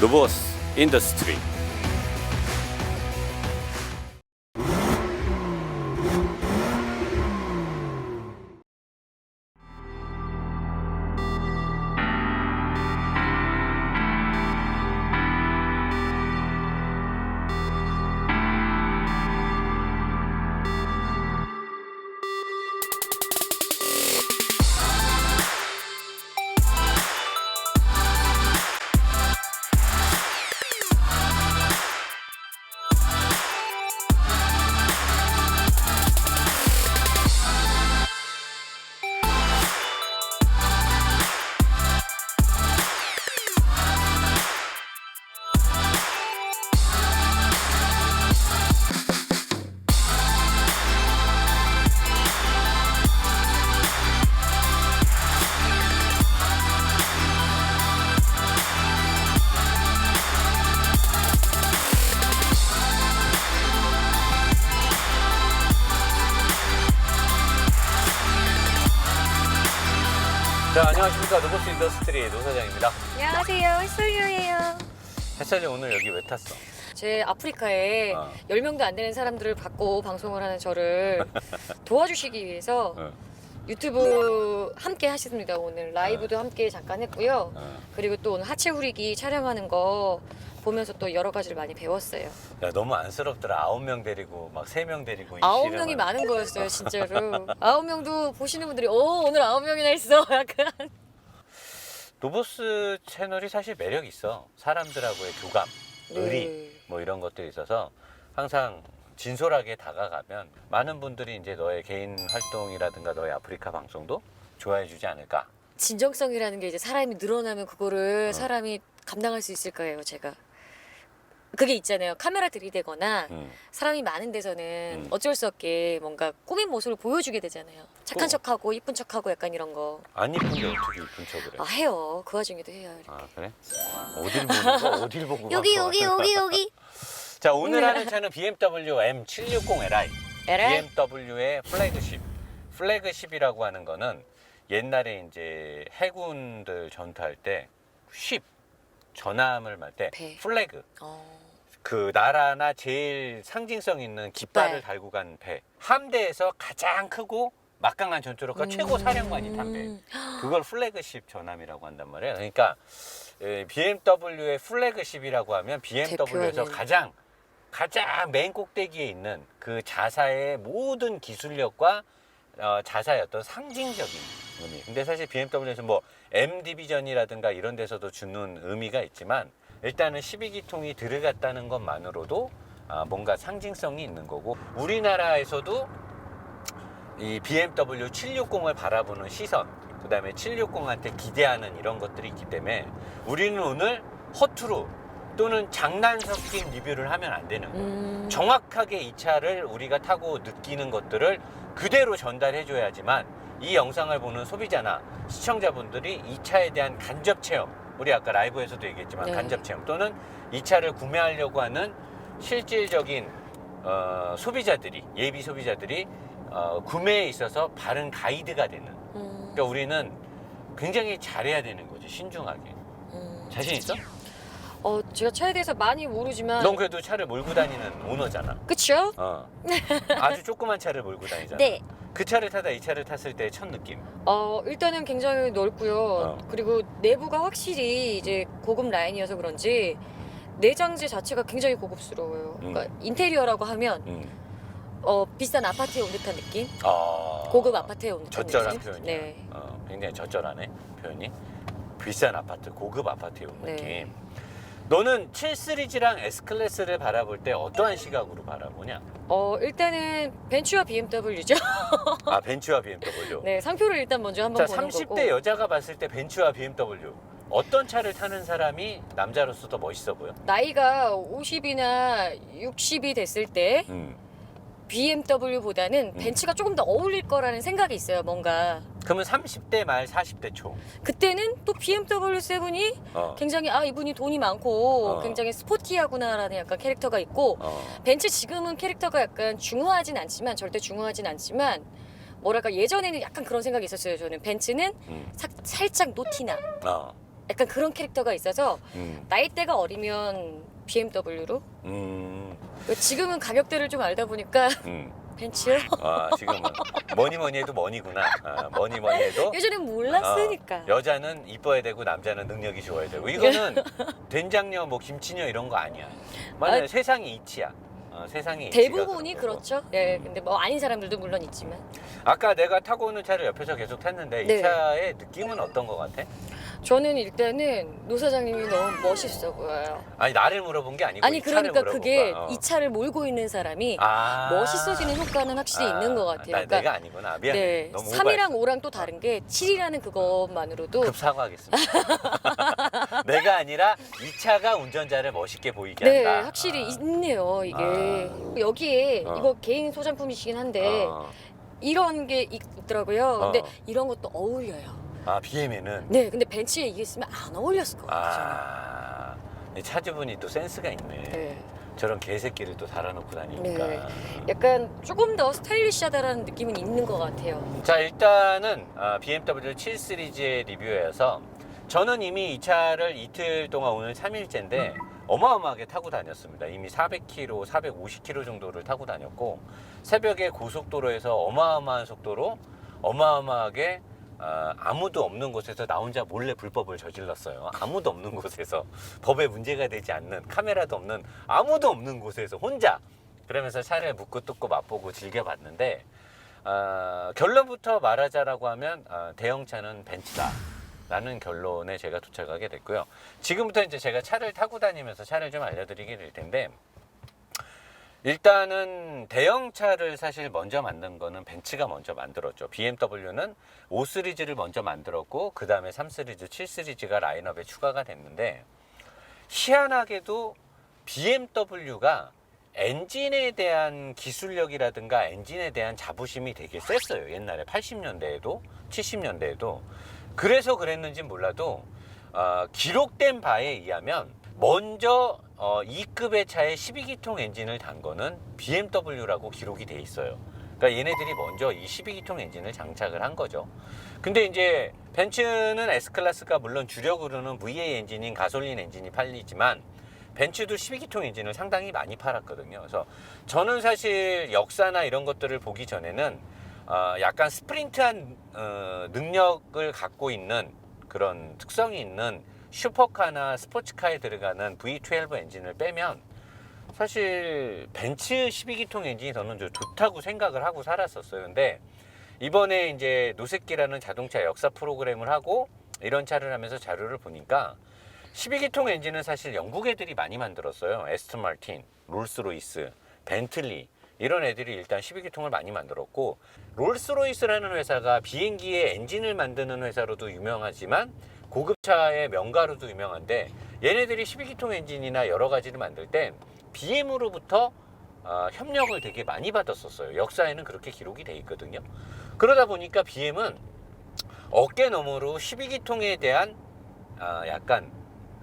누보 인더스트리 노 사장입니다 안녕하세요. 솔유예요. 햇살이 오늘 여기 왜 탔어? 제 아프리카에 어. 10명도 안 되는 사람들을 받고 방송을 하는 저를 도와주시기 위해서 어, 유튜브 함께 하셨습니다. 오늘 라이브도 함께 잠깐 했고요. 어. 그리고 또 오늘 하체 후리기 촬영하는 거 보면서 또 여러 가지를 많이 배웠어요. 야 너무 안쓰럽더라 아홉 명 데리고 막 세 명 데리고 이 아홉. 명이 많은 거였어요, 진짜로. 아홉 명도 보시는 분들이 오 오늘 아홉 명이나 있어, 약간. 노보스 채널이 사실 매력 있어 사람들하고의 교감 의리 네. 뭐 이런 것들이 있어서 항상 진솔하게 다가가면 많은 분들이 이제 너의 개인 활동이라든가 너의 아프리카 방송도 좋아해 주지 않을까 진정성이라는 게 이제 사람이 늘어나면 그거를 어. 사람이 감당할 수 있을 거예요, 제가. 그게 있잖아요. 카메라 들이대거나 음. 사람이 많은 데서는 음. 어쩔 수 없게 뭔가 꾸민 모습을 보여주게 되잖아요. 착한 어. 척하고 이쁜 척하고 약간 이런 거. 안 이쁜데 어떻게 이쁜 척을 해? 아 해요. 그 와중에도 해요. 이렇게. 아 그래? 어딜 보는 거? 어딜 보고 여기 여기 여기? 여기. 자 오늘 하는 차는 BMW M760Li 에라이. BMW의 플래그십 플래그십이라고 하는 거는 옛날에 이제 해군들 전투할 때 쉽 전함을 말 때 배. 플래그 어. 그 나라나 제일 상징성 있는 깃발을 깃발. 달고 간 배. 함대에서 가장 크고 막강한 전투력과 최고 사령관이 탄 배. 음. 그걸 플래그십 전함이라고 한단 말이에요. 그러니까 에, BMW의 플래그십이라고 하면 BMW에서 대표하는. 가장 가장 맨 꼭대기에 있는 그 자사의 모든 기술력과 어, 자사의 어떤 상징적인 의미. 근데 사실 BMW에서 뭐 M 디비전이라든가 이런 데서도 주는 의미가 있지만 일단은 12기통이 들어갔다는 것만으로도 아, 뭔가 상징성이 있는 거고 우리나라에서도 이 BMW 760을 바라보는 시선, 그 다음에 760한테 기대하는 이런 것들이 있기 때문에 우리는 오늘 허투루 또는 장난 섞인 리뷰를 하면 안 되는 거예요. 음. 정확하게 이 차를 우리가 타고 느끼는 것들을 그대로 전달해 줘야지만 이 영상을 보는 소비자나 시청자분들이 이 차에 대한 간접 체험 우리 아까 라이브에서도 얘기했지만 네. 간접 체험 또는 이 차를 구매하려고 하는 실질적인 어, 소비자들이 예비 소비자들이 어, 구매에 있어서 바른 가이드가 되는 음. 그러니까 우리는 굉장히 잘해야 되는 거지 신중하게 음. 자신 있어? 어 제가 차에 대해서 많이 모르지만. 넌 그래도 차를 몰고 다니는 오너잖아 그쵸? 어. 아주 조그만 차를 몰고 다니잖아. 네. 그 차를 타다 이 차를 탔을 때 첫 느낌. 어 일단은 굉장히 넓고요. 어. 그리고 내부가 확실히 이제 고급 라인이어서 그런지 내장재 자체가 굉장히 고급스러워요. 그러니까 음. 인테리어라고 하면 음. 어 비싼 아파트에 온 듯한 느낌? 아. 고급 아파트에 온 듯한 적절한 느낌? 표현이야. 네. 어, 굉장히 적절하네 표현이. 비싼 아파트, 고급 아파트에 온 네. 느낌. 너는 7 시리즈랑 S 클래스를 바라볼 때 어떠한 시각으로 바라보냐? 어 일단은 벤츠와 BMW죠. 아 벤츠와 BMW. 네 상표를 일단 먼저 한번 자, 보는 30대 거고. 여자가 봤을 때 벤츠와 BMW 어떤 차를 타는 사람이 남자로서 더 멋있어 보여? 나이가 50이나 60이 됐을 때 음. BMW보다는 음. 벤츠가 조금 더 어울릴 거라는 생각이 있어요. 뭔가 그러면 30대 말 40대 초. 그때는 또 BMW 7이 어. 굉장히 아 이분이 돈이 많고 어. 굉장히 스포티하구나라는 약간 캐릭터가 있고 어. 벤츠 지금은 캐릭터가 약간 중후하진 않지만 절대 중후하진 않지만 뭐랄까 예전에는 약간 그런 생각이 있었어요 저는 벤츠는 음. 사- 살짝 노티나 어. 약간 그런 캐릭터가 있어서 음. 나이대가 어리면 BMW로 음. 지금은 가격대를 좀 알다 보니까 음. 벤츠요? 아, 지금은 뭐니 뭐니 해도 머니구나. 아, 뭐니 뭐니 해도 예전엔 몰랐으니까. 어, 여자는 이뻐야 되고 남자는 능력이 좋아야 되고 이거는 된장녀 뭐 김치녀 이런 거 아니야. 맞아요. 아, 세상이 이치야. 어, 세상이 대부분이 거고. 그렇죠. 예, 음. 근데 뭐 아닌 사람들도 물론 있지만 아까 내가 타고 오는 차를 옆에서 계속 탔는데 이 네. 차의 느낌은 어떤 것 같아? 저는 일단은 노 사장님이 너무 멋있어 보여요. 아니 나를 물어본 게 아니고 아니 이 그러니까 그게. 어. 이 차를 몰고 있는 사람이 아. 멋있어지는 효과는 확실히 아, 있는 것 같아요. 나, 내가 아니구나. 미안해. 네, 너무 3이랑 5랑 또 다른 게 7이라는 그것만으로도 급 사과하겠습니다. 내가 아니라 이 차가 운전자를 멋있게 보이게 네, 한다. 확실히 아. 있네요, 이게. 아. 여기에 어. 이거 개인 소장품이시긴 한데 어. 이런 게 있- 있더라고요. 근데 어. 이런 것도 어울려요. 아 BM에는 네, 근데 벤츠에 이게 있으면 안 어울렸을 것 같아요. 아. 이 차주분이 또 센스가 있네. 네. 저런 개새끼를 또 달아놓고 다니니까. 네. 약간 조금 더 스타일리시하다라는 느낌은 있는 것 같아요. 자 일단은 아, BMW 7 시리즈의 리뷰여서 저는 이미 이 차를 이틀 동안 오늘 3일째인데 어마어마하게 타고 다녔습니다. 이미 400km, 450km 정도를 타고 다녔고 새벽에 고속도로에서 어마어마한 속도로 어마어마하게 아, 아무도 없는 곳에서 나 혼자 몰래 불법을 저질렀어요. 아무도 없는 곳에서 법에 문제가 되지 않는 카메라도 없는 아무도 없는 곳에서 혼자 그러면서 차를 묻고 뜯고 맛보고 즐겨봤는데 아, 결론부터 말하자라고 하면 아, 대형차는 벤츠다. 라는 결론에 제가 도착하게 됐고요. 지금부터 이제 제가 차를 타고 다니면서 차를 좀 알려드리게 될 텐데, 일단은 대형차를 사실 먼저 만든 거는 벤츠가 먼저 만들었죠. BMW는 5 시리즈를 먼저 만들었고, 그 다음에 3 시리즈, 7 시리즈가 라인업에 추가가 됐는데, 희한하게도 BMW가 엔진에 대한 기술력이라든가 엔진에 대한 자부심이 되게 셌어요. 옛날에 80년대에도 70년대에도 그래서 그랬는지 몰라도 어, 기록된 바에 의하면 먼저 어, 2급의 차에 12기통 엔진을 단 거는 BMW라고 기록이 돼 있어요. 그러니까 얘네들이 먼저 이 12기통 엔진을 장착을 한 거죠. 근데 이제 벤츠는 S클래스가 물론 주력으로는 VA 엔진인 가솔린 엔진이 팔리지만 벤츠도 12기통 엔진을 상당히 많이 팔았거든요. 그래서 저는 사실 역사나 이런 것들을 보기 전에는 어, 약간 스프린트한 어, 능력을 갖고 있는 그런 특성이 있는 슈퍼카나 스포츠카에 들어가는 V12 엔진을 빼면 사실 벤츠 12기통 엔진이 저는 좀 좋다고 생각을 하고 살았었어요. 근데 이번에 이제 노세끼라는 자동차 역사 프로그램을 하고 이런 차를 하면서 자료를 보니까 12기통 엔진은 사실 영국 애들이 많이 만들었어요. 에스턴 마틴, 롤스로이스, 벤틀리 이런 애들이 일단 12기통을 많이 만들었고 롤스로이스라는 회사가 비행기의 엔진을 만드는 회사로도 유명하지만 고급차의 명가로도 유명한데 얘네들이 12기통 엔진이나 여러 가지를 만들 땐 BM으로부터 아, 협력을 되게 많이 받았었어요. 역사에는 그렇게 기록이 돼 있거든요. 그러다 보니까 BM은 어깨 너머로 12기통에 대한 아, 약간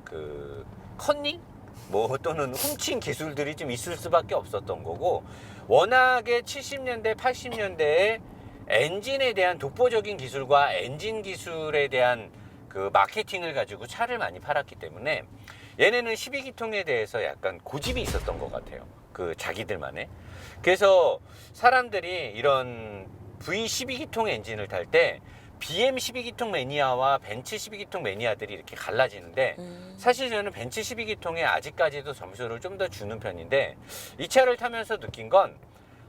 그 컨닝 뭐 또는 훔친 기술들이 좀 있을 수밖에 없었던 거고 워낙에 70년대 80년대에 엔진에 대한 독보적인 기술과 엔진 기술에 대한 그 마케팅을 가지고 차를 많이 팔았기 때문에 얘네는 12기통에 대해서 약간 고집이 있었던 것 같아요. 그 자기들만의. 그래서 사람들이 이런 V12기통 엔진을 탈 때 BM 12기통 매니아와 벤츠 12기통 매니아들이 이렇게 갈라지는데 음. 사실 저는 벤츠 12기통에 아직까지도 점수를 좀 더 주는 편인데 이 차를 타면서 느낀 건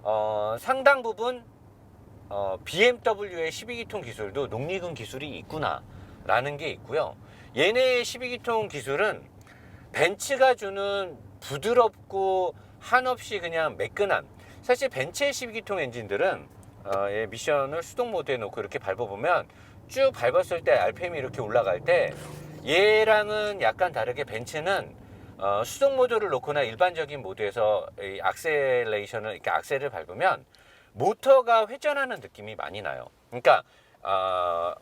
어, 상당 부분 어, BMW의 12기통 기술도 농리근 기술이 있구나라는 게 있고요. 얘네의 12기통 기술은 벤츠가 주는 부드럽고 한없이 그냥 매끈한 사실 벤츠의 12기통 엔진들은 어, 예, 미션을 수동 모드에 놓고 이렇게 밟아보면 쭉 밟았을 때 RPM이 이렇게 올라갈 때 얘랑은 약간 다르게 벤츠는 어, 수동 모드를 놓거나 일반적인 모드에서 이 악셀레이션을 이렇게 악셀을 밟으면 모터가 회전하는 느낌이 많이 나요. 그러니까 어,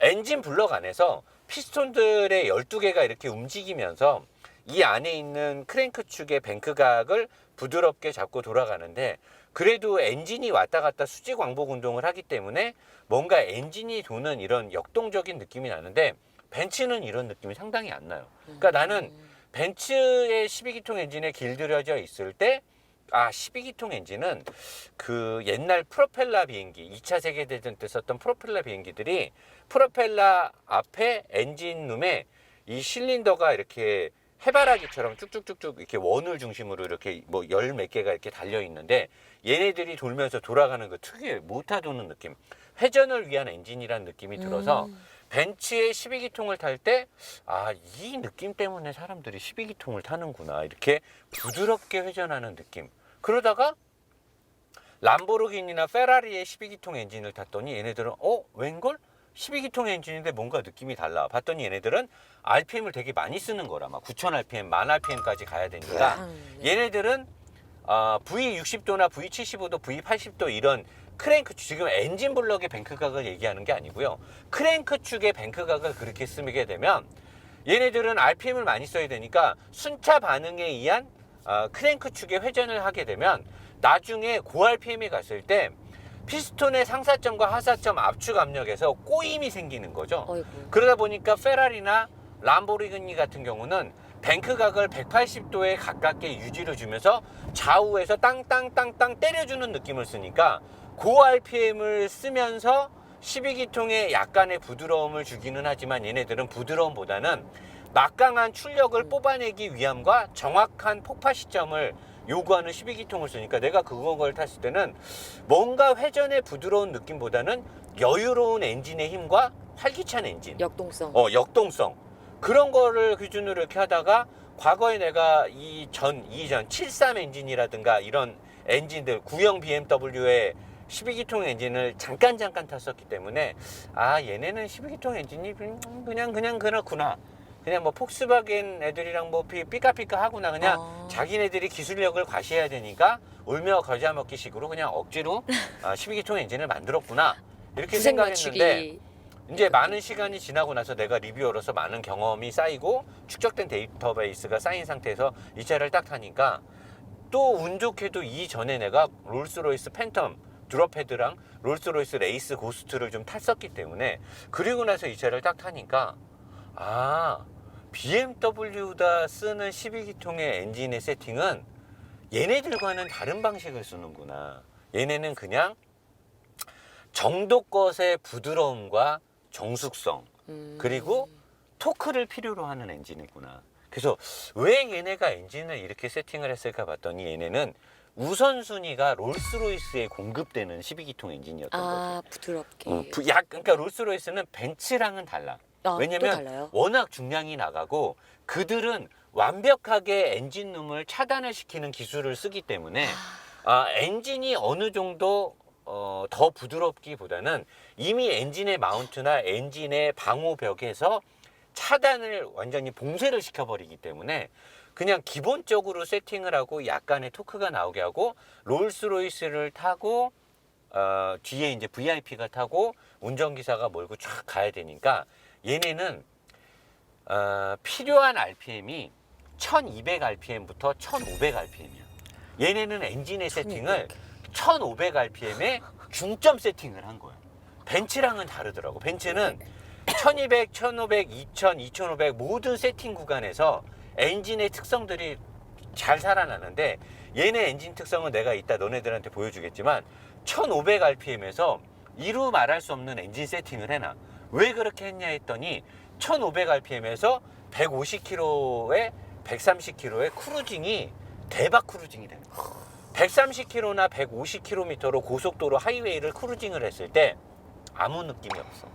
엔진 블럭 안에서 피스톤들의 12개가 이렇게 움직이면서 이 안에 있는 크랭크 축의 뱅크각을 부드럽게 잡고 돌아가는데 그래도 엔진이 왔다 갔다 수직 왕복 운동을 하기 때문에 뭔가 엔진이 도는 이런 역동적인 느낌이 나는데 벤츠는 이런 느낌이 상당히 안 나요. 그러니까 나는 음. 벤츠의 12기통 엔진에 길들여져 있을 때, 아, 12기통 엔진은 그 옛날 프로펠러 비행기, 2차 세계대전 때 썼던 프로펠러 비행기들이 프로펠러 앞에 엔진룸에 이 실린더가 이렇게 해바라기처럼 쭉쭉쭉쭉 이렇게 원을 중심으로 이렇게 뭐 열 몇 개가 이렇게 달려 있는데 얘네들이 돌면서 돌아가는 그 특유의 모타 도는 느낌. 회전을 위한 엔진이라는 느낌이 들어서 음. 벤츠의 12기통을 탈 때, 아, 이 느낌 때문에 사람들이 12기통을 타는구나. 이렇게 부드럽게 회전하는 느낌. 그러다가 람보르기니나 페라리의 12기통 엔진을 탔더니 얘네들은, 어, 웬걸? 12기통 엔진인데 뭔가 느낌이 달라. 봤더니 얘네들은 RPM을 되게 많이 쓰는 거라. 막 9000rpm, 1000rpm까지 가야 되니까. 음, 네. 얘네들은 아, V60도나 V75도, V80도 이런 크랭크 축, 지금 엔진 블럭의 뱅크각을 얘기하는 게 아니고요. 크랭크 축의 뱅크각을 그렇게 쓰게 되면 얘네들은 RPM을 많이 써야 되니까 순차 반응에 의한 아, 크랭크 축의 회전을 하게 되면 나중에 고 RPM에 갔을 때 피스톤의 상사점과 하사점 압축 압력에서 꼬임이 생기는 거죠. 어이구. 그러다 보니까 페라리나 람보르기니 같은 경우는 뱅크각을 180도에 가깝게 유지를 주면서 좌우에서 땅땅땅땅 때려주는 느낌을 쓰니까 고 RPM을 쓰면서 12기통에 약간의 부드러움을 주기는 하지만 얘네들은 부드러움보다는 막강한 출력을 뽑아내기 위함과 정확한 폭파 시점을 요구하는 12기통을 쓰니까 내가 그걸 탔을 때는 뭔가 회전의 부드러운 느낌보다는 여유로운 엔진의 힘과 활기찬 엔진 역동성. 어, 역동성. 그런 거를 기준으로 이렇게 하다가 과거에 내가 이 전, 이전 73 엔진이라든가 이런 엔진들, 구형 BMW의 12기통 엔진을 잠깐 잠깐 탔었기 때문에 아, 얘네는 12기통 엔진이 그냥 그냥 그냥 그렇구나. 그냥 뭐 폭스바겐 애들이랑 뭐 삐- 삐까삐까 하구나. 그냥 아. 자기네들이 기술력을 과시해야 되니까 울며 겨자 먹기 식으로 그냥 억지로 아, 12기통 엔진을 만들었구나. 이렇게 구색 생각했는데 맞추기. 이제 많은 시간이 지나고 나서 내가 리뷰어로서 많은 경험이 쌓이고 축적된 데이터베이스가 쌓인 상태에서 이 차를 딱 타니까 또 운 좋게도 이전에 내가 롤스로이스 팬텀 드롭헤드랑 롤스로이스 레이스 고스트를 좀 탔었기 때문에 그리고 나서 이 차를 딱 타니까 아 BMW가 쓰는 12기통의 엔진의 세팅은 얘네들과는 다른 방식을 쓰는구나. 얘네는 그냥 정도껏의 부드러움과 정숙성 음. 그리고 토크를 필요로 하는 엔진이구나. 그래서 왜 얘네가 엔진을 이렇게 세팅을 했을까 봤더니 얘네는 우선순위가 롤스로이스에 공급되는 12기통 엔진이었던 아 부드럽게. 거지. 어, 부- 약 그러니까 rol스로이스는 벤츠랑은 달라. 아, 왜냐면 달라요? 워낙 중량이 나가고 그들은 완벽하게 엔진룸을 차단을 시키는 기술을 쓰기 때문에 아, 엔진이 어느 정도 어, 더 부드럽기보다는 이미 엔진의 마운트나 엔진의 방호벽에서 차단을 완전히 봉쇄를 시켜버리기 때문에 그냥 기본적으로 세팅을 하고 약간의 토크가 나오게 하고 롤스로이스를 타고 어, 뒤에 이제 VIP가 타고 운전기사가 몰고 쫙 가야 되니까 얘네는 어, 필요한 RPM이 1200rpm부터 1500rpm이야. 얘네는 엔진의 세팅을 1500rpm에 중점 세팅을 한 거야. 벤츠랑은 다르더라고. 벤츠는 1200, 1500, 2000, 2500 모든 세팅 구간에서 엔진의 특성들이 잘 살아나는데 얘네 엔진 특성은 내가 이따 너네들한테 보여주겠지만 1500rpm에서 이루 말할 수 없는 엔진 세팅을 해놔. 왜 그렇게 했냐 했더니 1500rpm에서 150km에 130km의 크루징이 대박 크루징이 되는 거야. 130km나 150km로 고속도로 하이웨이를 크루징을 했을 때 아무 느낌이 없어.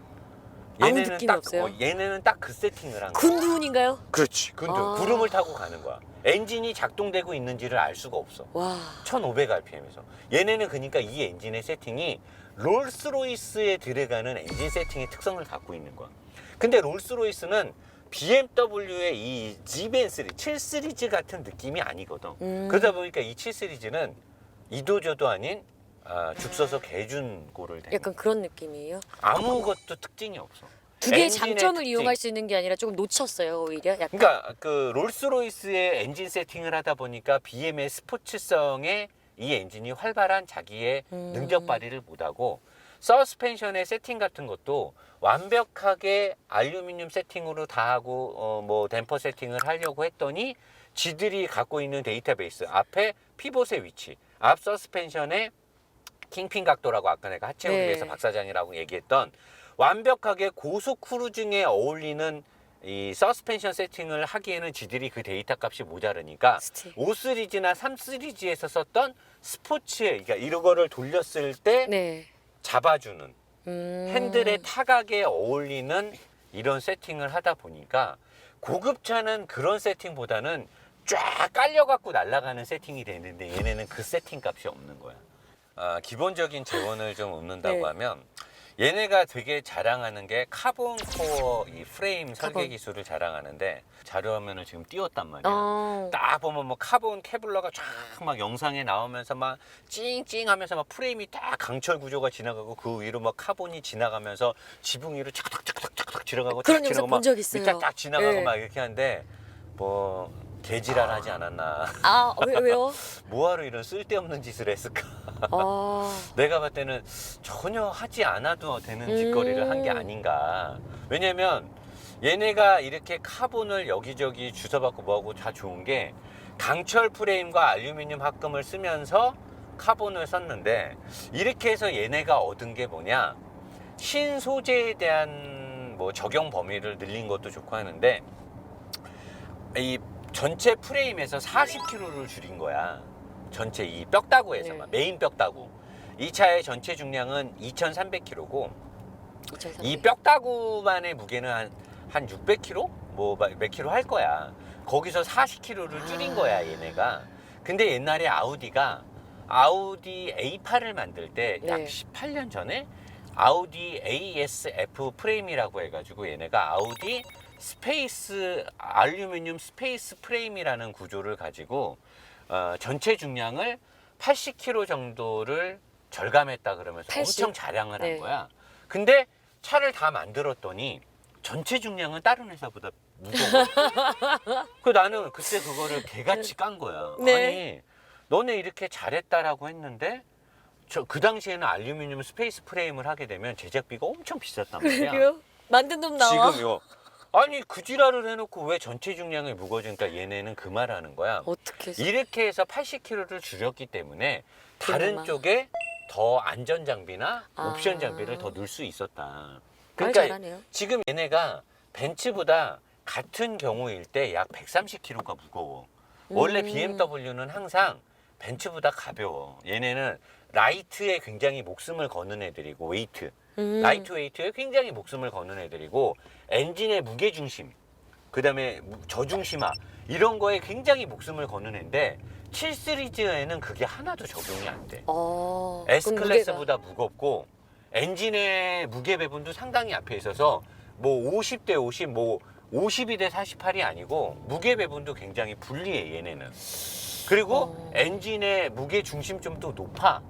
아무 느낌이 딱, 없어요? 어, 얘네는 딱 그 세팅을 한 거야. 군두운인가요? 그렇지. 근데 아. 구름을 타고 가는 거야. 엔진이 작동되고 있는지를 알 수가 없어. 와. 1500rpm에서. 얘네는 그러니까 이 엔진의 세팅이 롤스로이스에 들어가는 엔진 세팅의 특성을 갖고 있는 거야. 근데 롤스로이스는 BMW의 이 3, 7 시리즈 같은 느낌이 아니거든. 음. 그러다 보니까 이 7 시리즈는 이도저도 아닌 아, 죽서서 개준고를 대. 약간 그런 느낌이에요. 아무것도 특징이 없어. 두 개의 장점을 특징. 이용할 수 있는 게 아니라 조금 놓쳤어요 오히려. 약간. 그러니까 그 롤스로이스의 엔진 세팅을 하다 보니까 BM의 스포츠성에 이 엔진이 활발한 자기의 음. 능력 발휘를 못하고 서스펜션의 세팅 같은 것도 완벽하게 알루미늄 세팅으로 다 하고 어, 뭐 댐퍼 세팅을 하려고 했더니 지들이 갖고 있는 데이터베이스 앞에 피봇의 위치, 앞 서스펜션의 킹핀 각도라고 아까 내가 하체를 네. 위해서 박 사장이라고 얘기했던 완벽하게 고속 크루징에 어울리는 이 서스펜션 세팅을 하기에는 지들이 그 데이터 값이 모자르니까 스틸. 5 시리즈나 3 시리즈에서 썼던 스포츠 그러니까 이런 거를 돌렸을 때 네. 잡아주는 음. 핸들의 타각에 어울리는 이런 세팅을 하다 보니까 고급차는 그런 세팅보다는 쫙 깔려갖고 날아가는 세팅이 되는데 얘네는 그 세팅 값이 없는 거야. 아, 기본적인 재원을 좀 읊는다고 네. 하면 얘네가 되게 자랑하는 게 카본 코어 이 프레임 설계 카본. 기술을 자랑하는데 자료화면을 지금 띄웠단 말이야. 어. 딱 보면 뭐 카본 케블러가 쫙 막 영상에 나오면서 막 찡찡 하면서 막 프레임이 딱 강철 구조가 지나가고 그 위로 막 카본이 지나가면서 지붕 위로 착착착착착 지나가고 그런 쫙 영상 지나가고 본적 있어요. 밑에 딱 지나가고 네. 막 이렇게 하는데 뭐 개지랄하지 않았나 아, 왜, 왜요? 뭐하러 이런 쓸데없는 짓을 했을까 아. 내가 봤을 때는 전혀 하지 않아도 되는 음. 짓거리를 한게 아닌가. 왜냐면 얘네가 이렇게 카본을 여기저기 주워받고 뭐하고 다 좋은 게 강철 프레임과 알루미늄 합금을 쓰면서 카본을 썼는데 이렇게 해서 얘네가 얻은 게 뭐냐. 신소재에 대한 뭐 적용 범위를 늘린 것도 좋고 하는데 이 전체 프레임에서 40kg를 줄인 거야. 전체 이 뼈다구에서만 네. 메인 뼈다구. 이 차의 전체 중량은 2,300kg고 2003. 이 뼈다구만의 무게는 한, 한 600kg? 뭐몇 킬로 할 거야. 거기서 40kg를 줄인 아. 거야, 얘네가. 근데 옛날에 아우디가 아우디 A8을 만들 때 약 네. 18년 전에 아우디 ASF 프레임이라고 해가지고 얘네가 아우디 스페이스 알루미늄 스페이스 프레임이라는 구조를 가지고 어, 전체 중량을 80kg 정도를 절감했다 그러면서 80? 엄청 자랑을 네. 한 거야. 근데 차를 다 만들었더니 전체 중량은 다른 회사보다 무거워. 그 나는 그때 그거를 개같이 깐 거야. 네. 아니 너네 이렇게 잘했다라고 했는데 저 그 당시에는 알루미늄 스페이스 프레임을 하게 되면 제작비가 엄청 비쌌단 말이야. 만든 놈 나와. 지금요. 아니 그 지랄을 해놓고 왜 전체 중량이 무거워지니까 얘네는 그 말하는 거야. 어떻게 해서? 이렇게 해서 80kg를 줄였기 때문에 다른 그나마. 쪽에 더 안전 장비나 아. 옵션 장비를 더 넣을 수 있었다. 말 그러니까 잘하네요. 지금 얘네가 벤츠보다 같은 경우일 때 약 130kg가 무거워. 원래 음. BMW는 항상 벤츠보다 가벼워. 얘네는 라이트에 굉장히 목숨을 거는 애들이고 웨이트, 음. 라이트 웨이트에 굉장히 목숨을 거는 애들이고 엔진의 무게 중심, 그다음에 무- 저중심화 이런 거에 굉장히 목숨을 거는 애인데 7 시리즈에는 그게 하나도 적용이 안 돼. 어. S 클래스보다 무겁고 엔진의 무게 배분도 상당히 앞에 있어서 뭐 50대 50, 뭐 52 대 48이 아니고 무게 배분도 굉장히 불리해 얘네는. 그리고 어. 엔진의 무게 중심점도 높아.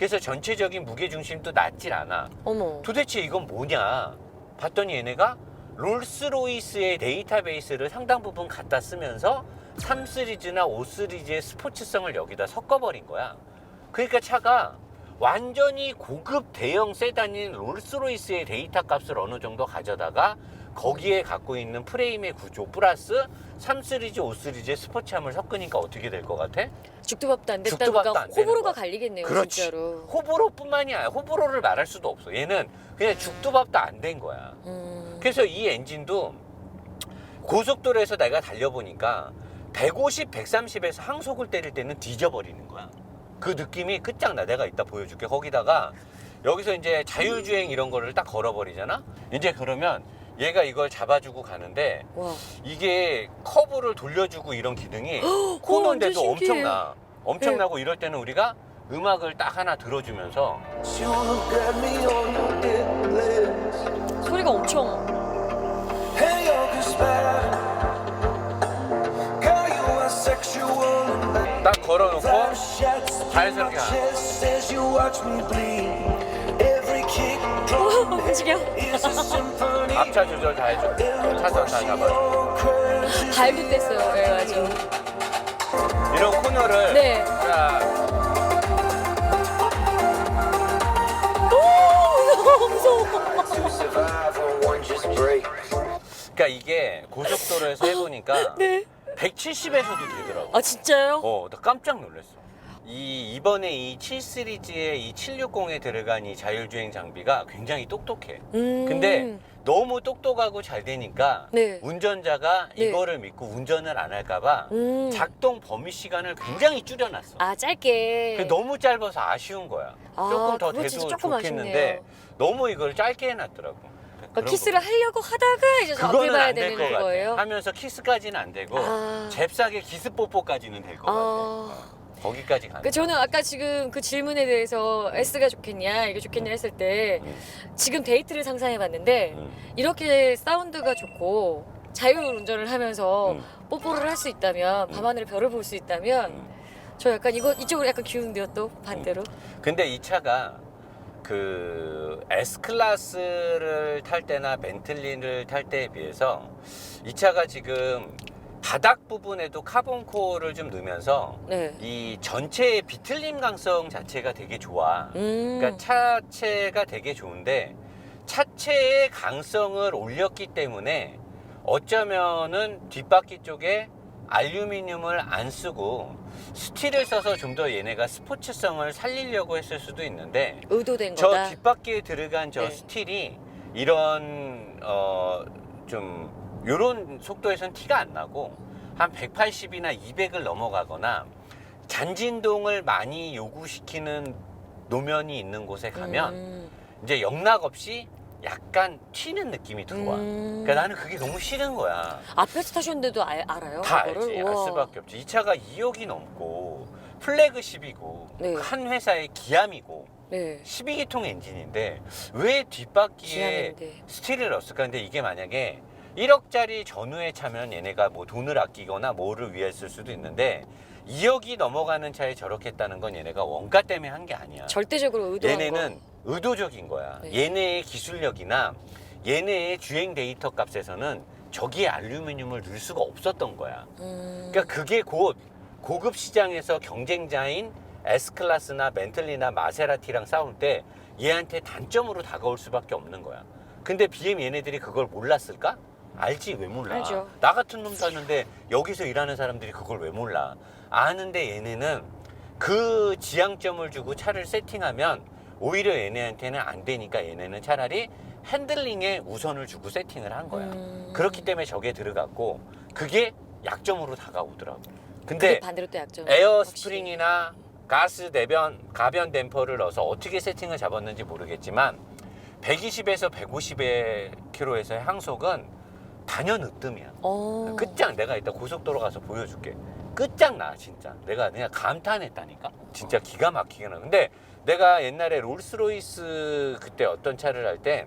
그래서 전체적인 무게 중심도 낮질 않아. 어머. 도대체 이건 뭐냐? 봤더니 얘네가 롤스로이스의 데이터베이스를 상당 부분 갖다 쓰면서 3 시리즈나 5 시리즈의 스포츠성을 여기다 섞어버린 거야. 그러니까 차가 완전히 고급 대형 세단인 롤스로이스의 데이터 값을 어느 정도 가져다가 거기에 갖고 있는 프레임의 구조 플러스 3 시리즈, 5 시리즈의 스포츠함을 섞으니까 어떻게 될 것 같아? 죽두밥도 안 됐다. 죽두밥도 그러니까 안 되는 호불호가 거야. 갈리겠네요. 그렇지. 진짜로. 호불호뿐만이 아니라 호불호를 말할 수도 없어. 얘는 그냥 죽도밥도 안 된 거야. 음. 그래서 이 엔진도 고속도로에서 내가 달려보니까 150, 130에서 항속을 때릴 때는 뒤져버리는 거야. 그 느낌이 끝장나. 내가 이따 보여줄게. 거기다가 여기서 이제 자율주행 이런 거를 딱 걸어버리잖아? 이제 그러면 얘가 이걸 잡아주고 가는데 와. 이게 커브를 돌려주고 이런 기능이 코너인데도 신기해. 엄청나. 엄청나고 이럴 때는 우리가 음악을 딱 하나 들어주면서. 소리가 엄청. 딱 걸어놓고 자연스럽게 가 움직여. a symphony. 앞차 조절 다 해줘. 차선 다 잡아줘. 발도 뗐어요. 네, 맞아. 이런 코너를 네. 자, 너무 무서워. Breaks. 그러니까 이게 고속도로에서 해보니까 네. 170에서도 되더라고. 아 진짜요? 어, 나 깜짝 놀랐어. 이 이번에 이 7 시리즈의 이 760에 들어간 이 자율주행 장비가 굉장히 똑똑해. 음. 근데 너무 똑똑하고 잘 되니까 네. 운전자가 네. 이거를 믿고 운전을 안 할까봐 음. 작동 범위 시간을 굉장히 줄여놨어. 아 짧게. 그게 너무 짧아서 아쉬운 거야. 아, 조금 더 돼도 조금 좋겠는데 아쉽네요. 너무 이걸 짧게 해놨더라고. 그러니까 그런 키스를 부분. 하려고 하다가 이제 그거는 안될 되는 것 같아. 거예요. 하면서 키스까지는 안 되고 아. 잽싸게 기스 뽀뽀까지는 될것 같아. 거기까지 가는. 그 저는 아까 지금 그 질문에 대해서 S가 좋겠냐 이게 좋겠냐 했을 때 음. 지금 데이트를 상상해 봤는데 음. 이렇게 사운드가 좋고 자율 운전을 하면서 음. 뽀뽀를 할 수 있다면 밤하늘의 별을 볼 수 있다면 음. 저 약간 이거 이쪽으로 약간 기운데요 또 반대로 근데 이 차가 그 S 클래스를 탈 때나 벤틀리를 탈 때에 비해서 이 차가 지금 바닥 부분에도 카본 코어를 좀 넣으면서 네. 이 전체의 비틀림 강성 자체가 되게 좋아. 음. 그러니까 차체가 되게 좋은데 차체의 강성을 올렸기 때문에 어쩌면은 뒷바퀴 쪽에 알루미늄을 안 쓰고 스틸을 써서 좀 더 얘네가 스포츠성을 살리려고 했을 수도 있는데 의도된 저 거다. 뒷바퀴에 들어간 저 네. 스틸이 이런 어 좀 요런 속도에선 티가 안 나고 한 180이나 200을 넘어가거나 잔진동을 많이 요구시키는 노면이 있는 곳에 가면 음. 이제 영락 없이 약간 튀는 느낌이 들어와. 음. 그러니까 나는 그게 너무 싫은 거야. 앞에서 타셨는데도 알, 알아요? 다 그거를? 알지. 알 우와. 수밖에 없지. 이 차가 2억이 넘고 플래그십이고 네. 한 회사의 기암이고 네. 12기통 엔진인데 왜 뒷바퀴에 기아인데. 스틸을 넣었을까? 근데 이게 만약에 1억짜리 전후에 차면 얘네가 뭐 돈을 아끼거나 뭐를 위해 쓸 수도 있는데 2억이 넘어가는 차에 저렇게 했다는 건 얘네가 원가 때문에 한 게 아니야. 절대적으로 의도한 얘네는 거. 의도적인 거야. 네. 얘네의 기술력이나 얘네의 주행 데이터 값에서는 저기에 알루미늄을 넣을 수가 없었던 거야. 음. 그러니까 그게 곧 고급 시장에서 경쟁자인 S클래스나 벤틀리나 마세라티랑 싸울 때 얘한테 단점으로 다가올 수밖에 없는 거야. 근데 BM 얘네들이 그걸 몰랐을까? 알지 왜 몰라? 알죠. 나 같은 놈 사는데 여기서 일하는 사람들이 그걸 왜 몰라? 아는데 얘네는 그 지향점을 주고 차를 세팅하면 오히려 얘네한테는 안 되니까 얘네는 차라리 핸들링에 우선을 주고 세팅을 한 거야. 음. 그렇기 때문에 저게 들어갔고 그게 약점으로 다가오더라고. 그게 근데 반대로 또 약점. 에어. 스프링이나 가스 내변 가변 댐퍼를 넣어서 어떻게 세팅을 잡았는지 모르겠지만 120에서 150의 킬로에서의 항속은 단연 으뜸이야. 어. 끝장 내가 이따 고속도로 가서 보여줄게. 끝장나 진짜. 내가 그냥 감탄했다니까. 진짜 기가 막히게 나. 근데 내가 옛날에 롤스로이스 그때 어떤 차를 할 때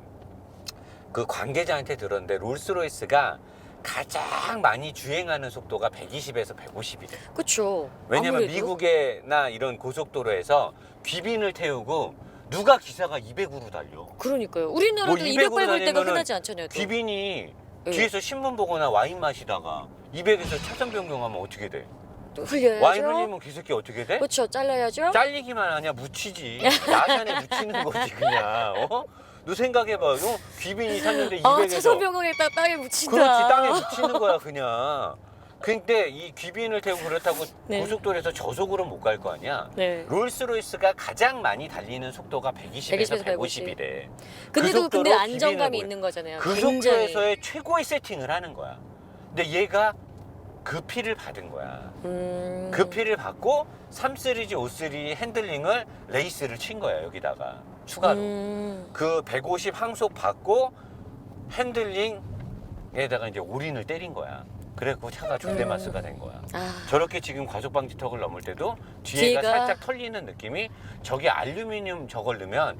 그 관계자한테 들었는데 롤스로이스가 가장 많이 주행하는 속도가 120에서 150이래. 그쵸. 왜냐면 아무래도. 미국이나 이런 고속도로에서 귀빈을 태우고 누가 기사가 200으로 달려. 그러니까요. 우리나라도 뭐 200 200으로 밟을 때가 흔하지 않잖아요. 또. 귀빈이 네. 뒤에서 신문 보거나 와인 마시다가 200에서 차선 변경하면 어떻게 돼? 또 흘려야죠. 와인 흘리면 개새끼 어떻게 돼? 그렇죠. 잘라야죠. 잘리기만 하냐 묻히지 야산에 묻히는 거지 그냥 어? 너 생각해봐 어? 귀빈이 탔는데 아, 200에서 차선 변경에다 땅에 묻힌다. 그렇지 땅에 묻히는 거야 그냥 근데 이 귀빈을 태우고 그렇다고 네. 고속도로에서 저속으로 못 갈 거 아니야 네. 롤스로이스가 가장 많이 달리는 속도가 120에서 120에서 150 이래 근데도 속도로 근데 안정감이 있는 거잖아요. 그 굉장히. 속도에서의 최고의 세팅을 하는 거야 근데 얘가 그 피를 받은 거야 음. 그 피를 받고 3 시리즈 5 3 핸들링을 레이스를 친 거야 여기다가 추가로 음. 그 150 항속 받고 핸들링에다가 이제 올인을 때린 거야 그래갖고 차가 존대마스가 된 거야 아. 저렇게 지금 과속방지턱을 넘을 때도 뒤에가 뒤에가- 살짝 털리는 느낌이 저기 알루미늄 저걸 넣으면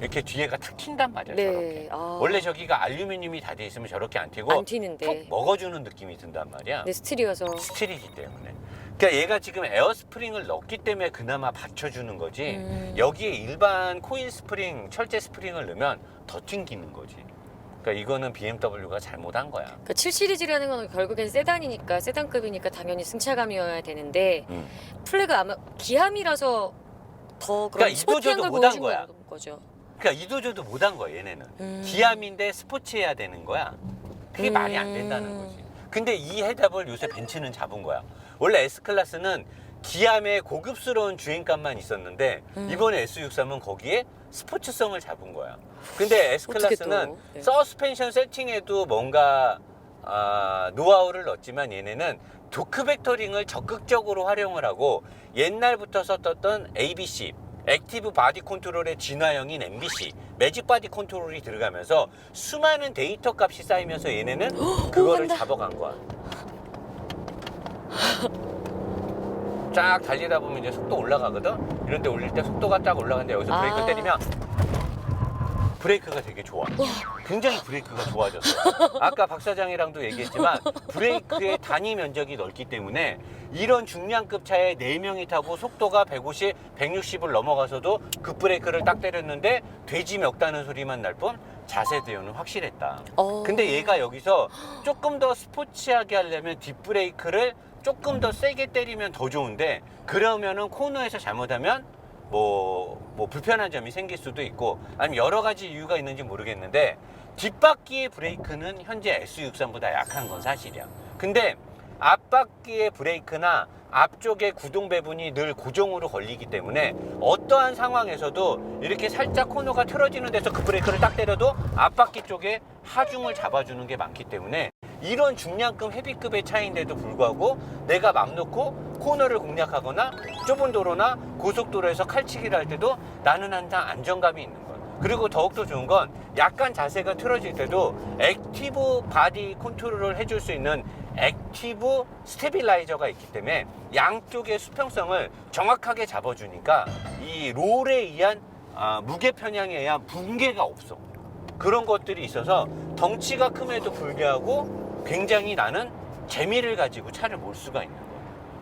이렇게 뒤에가 탁 튄단 말이야 저렇게 네. 아. 원래 저기가 알루미늄이 다 돼 있으면 저렇게 안 튀고 안 톡 튀는데. 먹어주는 느낌이 든단 말이야 네, 스틸이어서. 스틸이기 때문에. 그러니까 얘가 지금 에어스프링을 넣기 때문에 그나마 받쳐주는 거지. 음. 여기에 일반 코일 스프링, 철제 스프링을 넣으면 더 튕기는 거지. 그러니까 이거는 BMW가 잘못한 거야. 그러니까 7 시리즈라는 건 결국엔 세단이니까 세단급이니까 당연히 승차감이어야 되는데 음. 플래그 아마 기함이라서 더 그런 그러니까 이도 스포티한 저도 걸 못한 보여준 거야. 거죠. 그러니까 이도저도 못한 거야 얘네는. 음. 기암인데 스포츠해야 되는 거야. 그게 음. 말이 안 된다는 거지. 근데 이 해답을 요새 벤츠는 잡은 거야. 원래 S 클래스는 기암의 고급스러운 주행감만 있었는데 음. 이번에 S63은 거기에 스포츠성을 잡은 거야. 근데 S 클래스는 또, 네. 서스펜션 세팅에도 뭔가 아, 노하우를 넣었지만 얘네는 도크 벡터링을 적극적으로 활용을 하고 옛날부터 썼던 ABC 액티브 바디 컨트롤의 진화형인 MBC 매직 바디 컨트롤이 들어가면서 수많은 데이터 값이 쌓이면서 얘네는 그거를. 잡아간 거야. 쫙 달리다 보면 이제 속도 올라가거든. 이런 데 올릴 때 속도가 딱 올라가는데 여기서 브레이크 아. 때리면 브레이크가 되게 좋아. 굉장히 브레이크가 좋아졌어. 아까 박 사장이랑도 얘기했지만 브레이크의 단위 면적이 넓기 때문에 이런 중량급 차에 네명이 타고 속도가 150, 160을 넘어가서도 급브레이크를 딱 때렸는데 돼지 멱다는 소리만 날 뿐 자세 대응은 확실했다. 어. 근데 얘가 여기서 조금 더 스포츠하게 하려면 뒷브레이크를 조금 더 세게 때리면 더 좋은데 그러면은 코너에서 잘못하면 뭐, 뭐 불편한 점이 생길 수도 있고 아니면 여러 가지 이유가 있는지 모르겠는데 뒷바퀴의 브레이크는 현재 S63보다 약한 건 사실이야. 근데 앞바퀴의 브레이크나 앞쪽의 구동 배분이 늘 고정으로 걸리기 때문에 어떠한 상황에서도 이렇게 살짝 코너가 틀어지는 데서 그 브레이크를 딱 때려도 앞바퀴 쪽에 하중을 잡아주는 게 많기 때문에 이런 중량급 헤비급의 차인데도 불구하고 내가 맘 놓고 코너를 공략하거나 좁은 도로나 고속도로에서 칼치기를 할 때도 나는 항상 안정감이 있는 거야. 그리고 더욱더 좋은 건 약간 자세가 틀어질 때도 액티브 바디 컨트롤을 해줄 수 있는 액티브 스테빌라이저가 있기 때문에 양쪽의 수평성을 정확하게 잡아주니까 이 롤에 의한 아, 무게 편향에 의한 붕괴가 없어. 그런 것들이 있어서 덩치가 큼에도 불구하고 굉장히 나는 재미를 가지고 차를 몰 수가 있는 거야.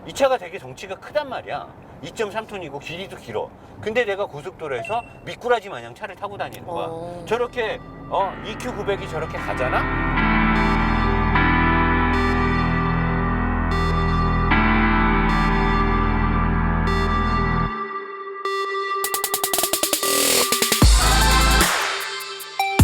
이 차가 되게 덩치가 크단 말이야. 2.3톤이고 길이도 길어. 근데 내가 고속도로에서 미꾸라지 마냥 차를 타고 다니는 거야. 어. 저렇게 어 EQ900이 저렇게 가잖아?